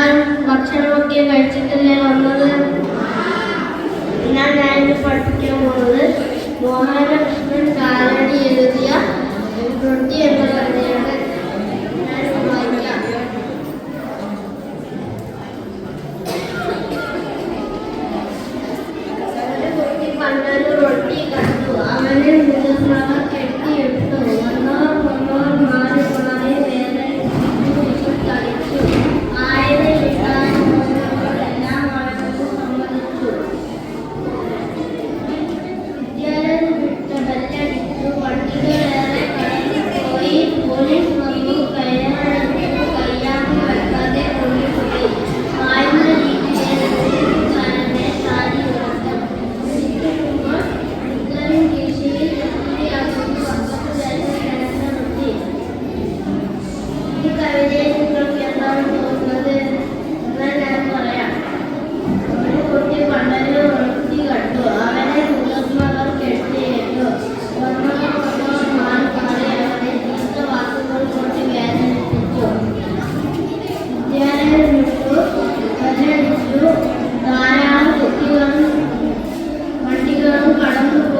ആഹാരം ഭക്ഷണമൊക്കെ കഴിച്ചിട്ടില്ലേ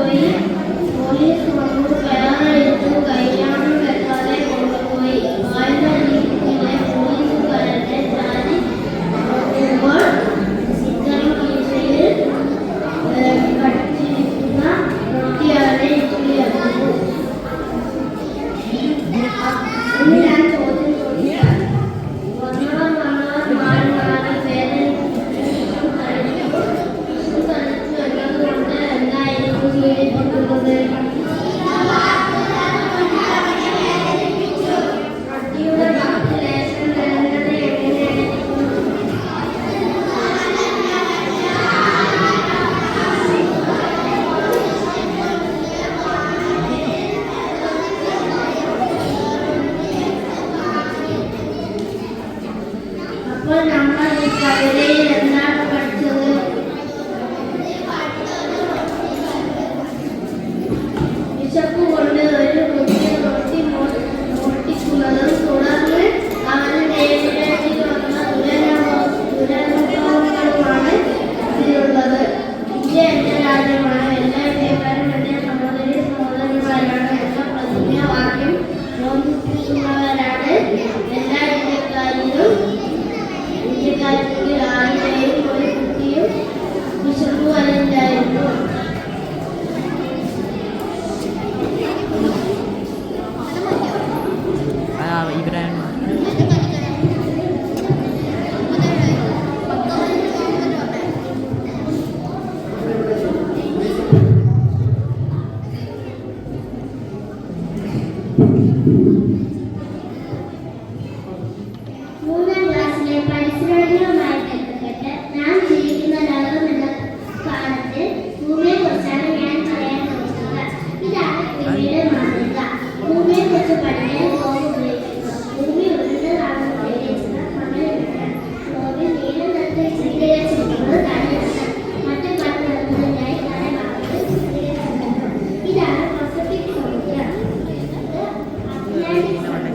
சொல்லி Thank you. മൂന്നാം ക്ലാസ്സിലെ പരിസരങ്ങളുമായി de ninguna manera.